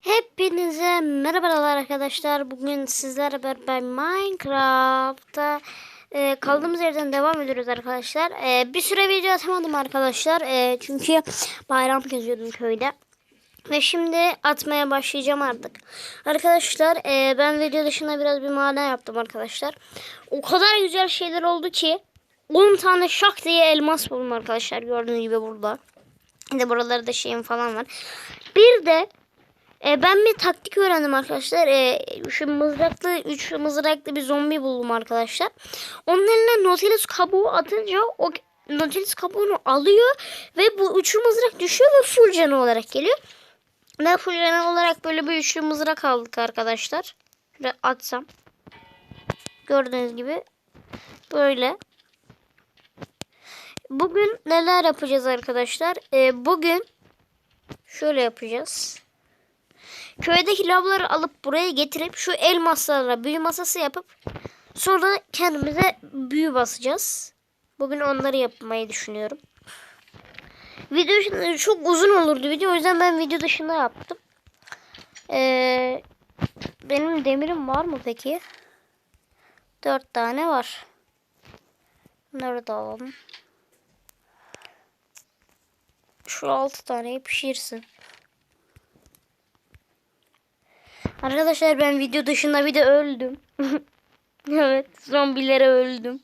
Hepinize merhabalar arkadaşlar. Bugün sizlerle beraber Minecraft'ta e, kaldığımız yerden devam ediyoruz arkadaşlar. E, bir süre video atamadım arkadaşlar. E, çünkü bayram geziyordum köyde. Ve şimdi atmaya başlayacağım artık. Arkadaşlar e, ben video dışında biraz bir maden yaptım arkadaşlar. O kadar güzel şeyler oldu ki 10 tane şak diye elmas buldum arkadaşlar. Gördüğünüz gibi burada. Bir de buralarda şeyim falan var. Bir de e, ben bir taktik öğrendim arkadaşlar. E, şu mızraklı, üç mızraklı bir zombi buldum arkadaşlar. Onun eline Nautilus kabuğu atınca o Nautilus kabuğunu alıyor ve bu üçlü mızrak düşüyor ve full canı olarak geliyor. Ben full canı olarak böyle bir üçlü mızrak aldık arkadaşlar. Şöyle atsam. Gördüğünüz gibi böyle. Bugün neler yapacağız arkadaşlar? E, bugün şöyle yapacağız. Köydeki lavları alıp buraya getirip şu elmaslarla büyü masası yapıp sonra kendimize büyü basacağız. Bugün onları yapmayı düşünüyorum. Video çok uzun olurdu video o yüzden ben video dışında yaptım. Ee, benim demirim var mı peki? Dört tane var. Bunları da alalım. Şu altı taneyi pişirsin. Arkadaşlar ben video dışında bir de öldüm. evet zombilere öldüm.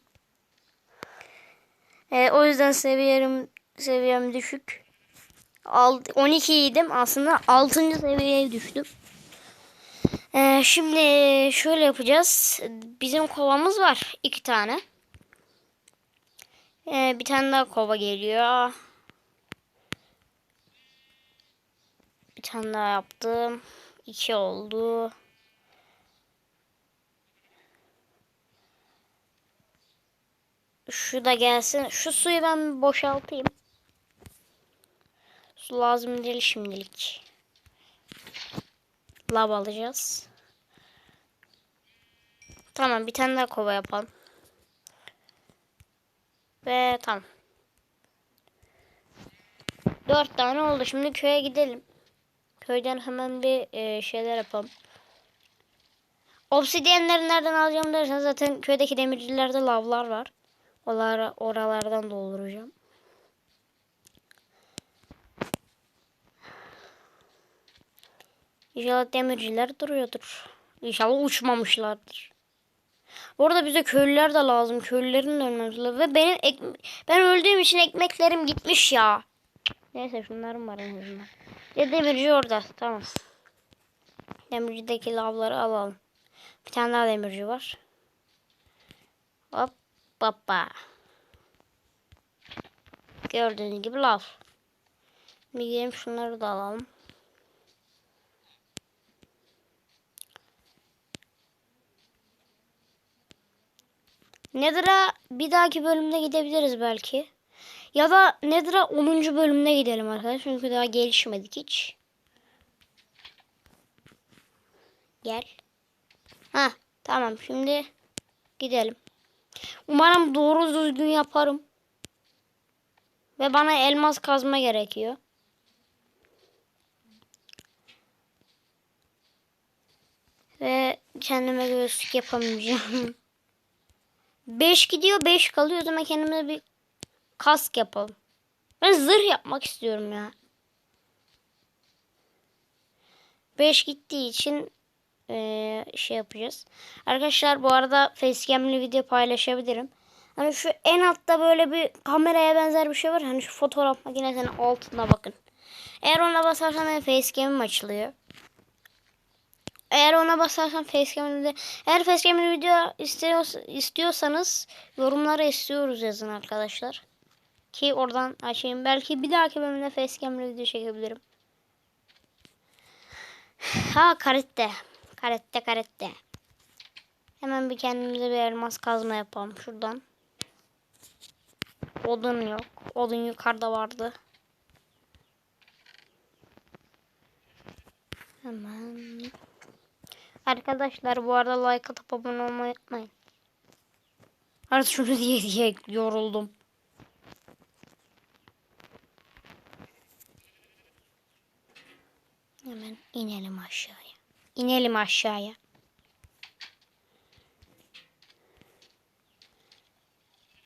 Ee, o yüzden seviyem, seviyem düşük. Alt, 12 idim aslında 6. seviyeye düştüm. Ee, şimdi şöyle yapacağız. Bizim kovamız var. iki tane. Ee, bir tane daha kova geliyor. Bir tane daha yaptım. 2 oldu. Şu da gelsin. Şu suyu ben boşaltayım. Su lazım değil şimdilik. Lav alacağız. Tamam bir tane daha kova yapalım. Ve tamam. Dört tane oldu. Şimdi köye gidelim. Köyden hemen bir e, şeyler yapalım. Obsidyenleri nereden alacağım dersen zaten köydeki demircilerde lavlar var. Oralar, oralardan dolduracağım. İnşallah demirciler duruyordur. İnşallah uçmamışlardır. Orada bize köylüler de lazım. Köylülerin de ölmemiz lazım. Ve benim ben öldüğüm için ekmeklerim gitmiş ya. Neyse şunlarım var en azından. Ya demirci orada. Tamam. Demircideki lavları alalım. Bir tane daha demirci var. Hop hoppa. Gördüğünüz gibi lav. Bir gidelim şunları da alalım. Nether'a bir dahaki bölümde gidebiliriz belki. Ya da Nether'a 10. bölümde gidelim arkadaşlar. Çünkü daha gelişmedik hiç. Gel. Ha tamam şimdi gidelim. Umarım doğru düzgün yaparım. Ve bana elmas kazma gerekiyor. Ve kendime göğüslük yapamayacağım. 5 gidiyor 5 kalıyor. O zaman kendime bir kask yapalım. Ben zırh yapmak istiyorum ya. 5 gittiği için ee, şey yapacağız. Arkadaşlar bu arada facecam'li video paylaşabilirim. Hani şu en altta böyle bir kameraya benzer bir şey var. Hani şu fotoğraf makinesinin altında bakın. Eğer ona basarsam benim facecam'im açılıyor. Eğer ona basarsan facecam'de eğer facecam'li video istiyor, istiyorsanız yorumlara istiyoruz yazın arkadaşlar. Ki oradan açayım. Belki bir dahaki bölümde facecam'li video çekebilirim. Ha karette. Karette karette. Hemen bir kendimize bir elmas kazma yapalım şuradan. Odun yok. Odun yukarıda vardı. Hemen. Arkadaşlar bu arada like atıp abone olmayı unutmayın. Artık şunu diye diye yoruldum. Hemen in. İnelim aşağıya. İnelim aşağıya.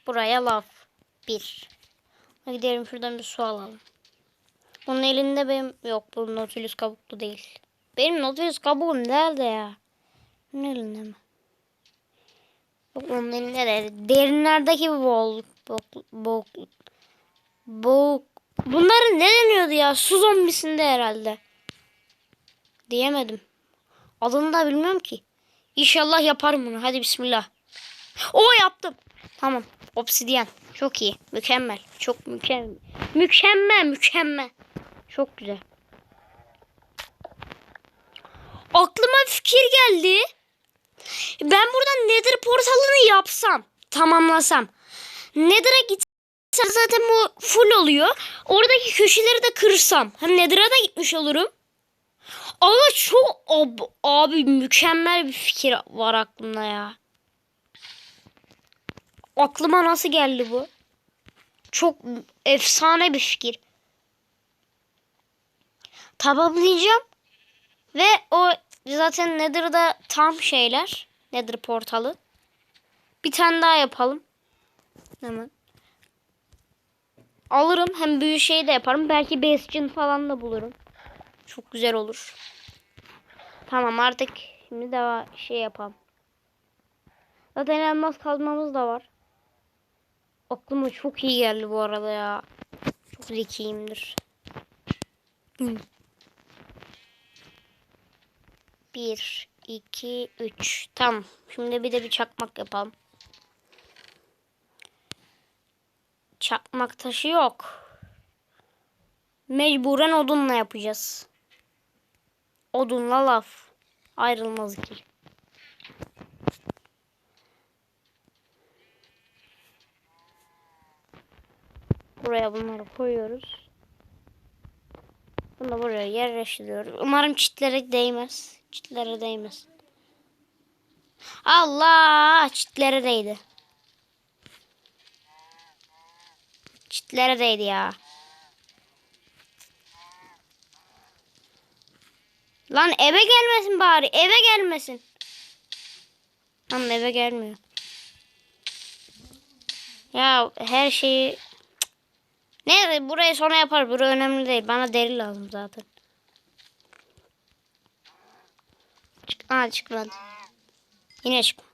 Buraya laf. Bir. Gidelim şuradan bir su alalım. Onun elinde benim yok bu Nautilus kabuklu değil. Benim Nautilus kabuğum nerede ya? Onun elinde mi? Yok onun elinde de derinlerdeki bok bok bok Bunların ne deniyordu ya? Su zombisinde herhalde. Diyemedim. Adını da bilmiyorum ki. İnşallah yaparım bunu. Hadi bismillah. O yaptım. Tamam. Obsidyen. Çok iyi. Mükemmel. Çok mükemmel. Mükemmel. Mükemmel. Çok güzel. Aklıma fikir geldi. Ben buradan Nether portalını yapsam, tamamlasam. Nether'a gitsem zaten bu full oluyor. Oradaki köşeleri de kırsam. Hani Nether'a da gitmiş olurum. Ama çok abi, abi mükemmel bir fikir var aklımda ya. Aklıma nasıl geldi bu? Çok efsane bir fikir. Tamamlayacağım. Ve o zaten Nether'da tam şeyler. Nether portalı. Bir tane daha yapalım. Hemen. Alırım. Hem büyü şey de yaparım. Belki Bastion falan da bulurum. Çok güzel olur. Tamam artık şimdi de şey yapalım. Zaten elmas kazmamız da var. Aklıma çok iyi geldi bu arada ya. Çok zekiyimdir. Bir, iki, üç. Tamam. Şimdi bir de bir çakmak yapalım. Çakmak taşı yok. Mecburen odunla yapacağız. Odunla laf. Ayrılmaz ikili. Buraya bunları koyuyoruz. Bunu buraya yerleştiriyoruz. Umarım çitlere değmez. Çitlere değmez. Allah! Çitlere değdi. Çitlere değdi ya. Lan eve gelmesin bari. Eve gelmesin. Lan eve gelmiyor. Ya her şeyi ne burayı sonra yapar. Bura önemli değil. Bana deri lazım zaten. Çık Aa çıkmadı. Yine çıkmadı.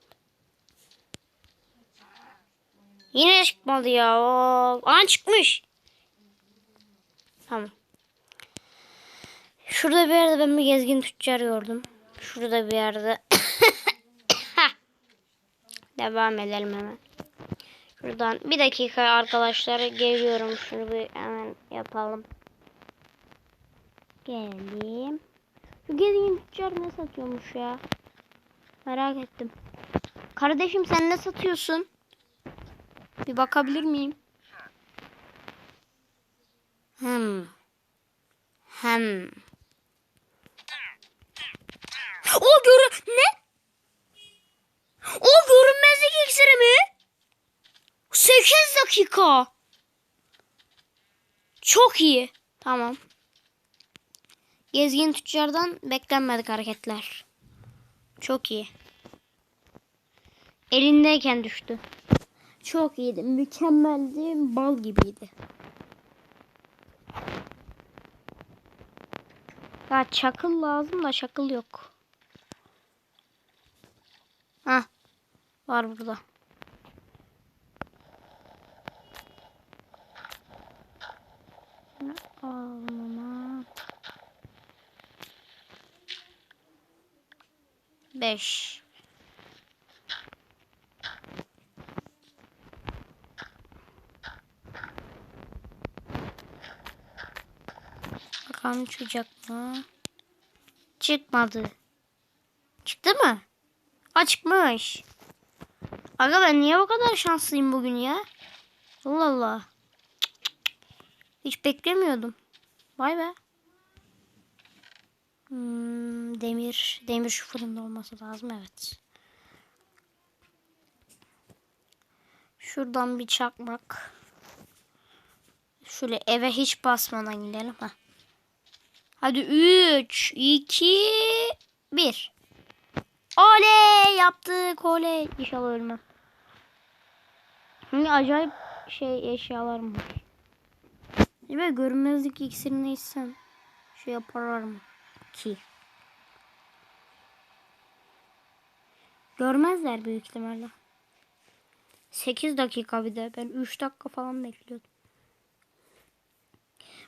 Yine çıkmadı ya. Aa çıkmış. Tamam. Şurada bir yerde ben bir gezgin tüccar gördüm. Şurada bir yerde. Devam edelim hemen. Şuradan bir dakika arkadaşlar geliyorum. Şunu bir hemen yapalım. Geldim. Şu gezgin tüccar ne satıyormuş ya? Merak ettim. Kardeşim sen ne satıyorsun? Bir bakabilir miyim? Hmm. Hmm. O görü... Ne? O görünmezlik iksiri mi? 8 dakika. Çok iyi. Tamam. Gezgin tüccardan beklenmedik hareketler. Çok iyi. Elindeyken düştü. Çok iyiydi. Mükemmeldi. Bal gibiydi. Ya çakıl lazım da çakıl yok. Ha. Var burada. Almama. Beş. Bakalım çıkacak mı? Çıkmadı. Çıktı mı? Ha çıkmış. Aga ben niye bu kadar şanslıyım bugün ya? Allah Allah. Hiç beklemiyordum. Vay be. Hmm, demir. Demir şu fırında olması lazım. Evet. Şuradan bir çakmak. Şöyle eve hiç basmadan gidelim. ha. Hadi 3, 2, 1. Oley yaptık oley. İnşallah ölmem. Şimdi acayip şey eşyalarım var. Acaba görünmezlik iksirini içsem şey yaparlar mı ki? Görmezler büyük ihtimalle. 8 dakika bir de. Ben 3 dakika falan bekliyordum.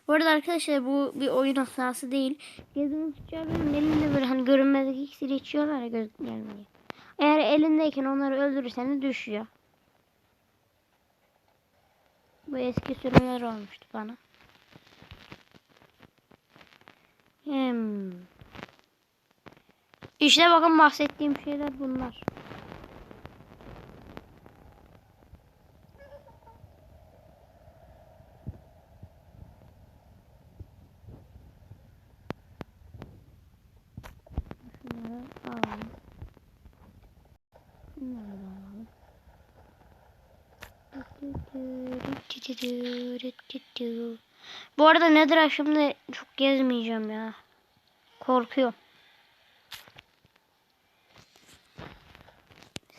Bu arada arkadaşlar bu bir oyun hatası değil. Gezdiğiniz tüccarların elinde böyle hani görünmezlik iksiri içiyorlar ya gözükmeyen. Eğer elindeyken onları öldürürsen düşüyor. Bu eski sürümler olmuştu bana. Hmm. İşte bakın bahsettiğim şeyler bunlar. Şunları alalım. Şunları da alalım. Bu arada nedir aşımda çok gezmeyeceğim ya. Korkuyorum.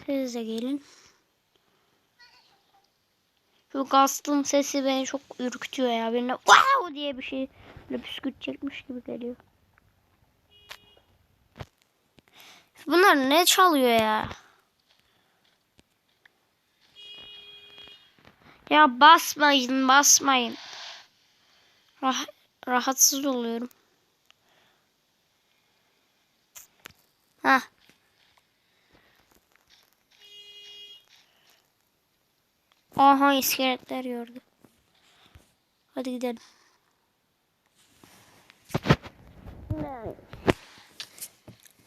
Siz de gelin. Şu gastın sesi beni çok ürkütüyor ya. Birine wow diye bir şey böyle püskürtecekmiş gibi geliyor. Bunlar ne çalıyor ya? Ya basmayın basmayın. Rah rahatsız oluyorum. Ha. Aha iskeletler gördü. Hadi gidelim.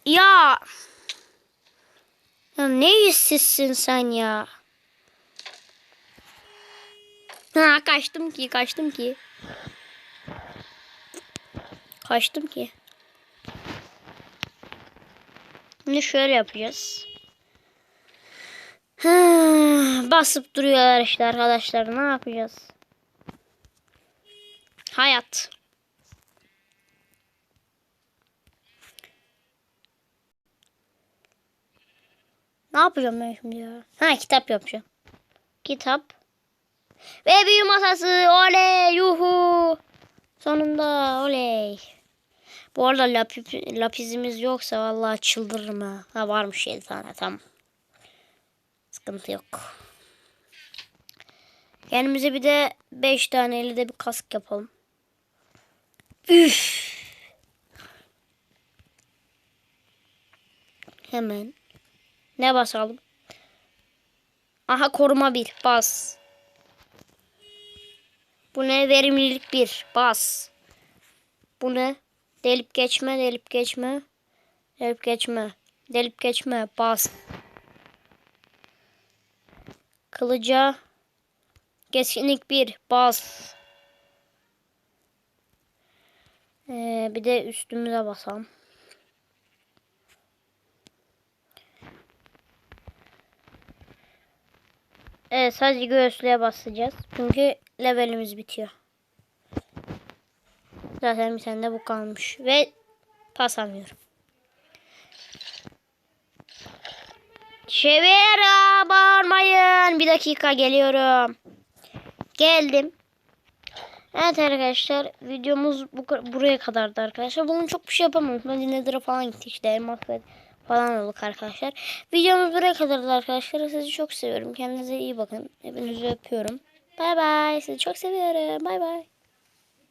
Ya. Ya ne yüzsüzsün sen ya. Ha kaçtım ki kaçtım ki. Kaçtım ki. Şimdi şöyle yapacağız. Ha, basıp duruyorlar işte arkadaşlar. Ne yapacağız? Hayat. Ne yapacağım ben şimdi ya? Ha kitap yapacağım. Kitap. Ve büyü masası. Oley yuhu. Sonunda oley. Bu arada lapis, lapizimiz yoksa vallahi çıldırırım ha. Ha varmış 7 tane tamam. Sıkıntı yok. Kendimize bir de 5 tane elde bir kask yapalım. Üf. Hemen. Ne basalım? Aha koruma bir. Bas. Bu ne? Verimlilik bir. Bas. Bu ne? Delip geçme, delip geçme. Delip geçme. Delip geçme. Bas. Kılıca. Keskinlik bir. Bas. Ee, bir de üstümüze basalım. Evet sadece göğüslüğe basacağız. Çünkü levelimiz bitiyor. Zaten bir tane de bu kalmış. Ve basamıyorum. Çevira bağırmayın. Bir dakika geliyorum. Geldim. Evet arkadaşlar videomuz bu, buraya kadardı arkadaşlar. Bugün çok bir şey yapamam. Ben Nether'a falan gittik işte elmas falan olduk arkadaşlar. Videomuz buraya kadardı arkadaşlar. Sizi çok seviyorum. Kendinize iyi bakın. Hepinizi öpüyorum. Bay bay. Sizi çok seviyorum. Bay bay.